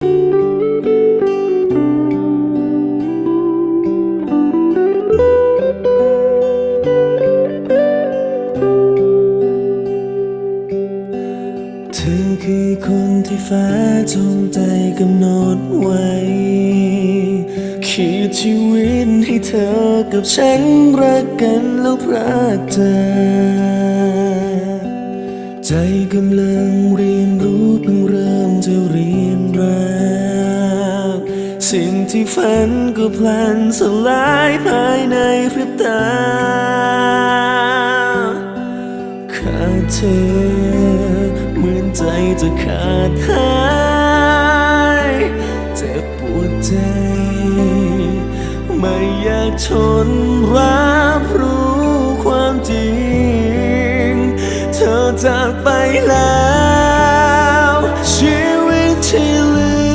เธอคือคนที่ฟ้าจงใจกำหนดไว้ ขีดชีวิตให้เธอกับฉันรักกันแล้วพรากจากใจกำลังเรียนรู้เพิ่งเริ่ม ที่ฝันก็แพลันสลายภายในพริบตาขาดเธอ เหมือนใจจะขาดหายเจ็บปวดใจ ไม่อยากทนรับรู้ความจริง เธอจากไปแล้ว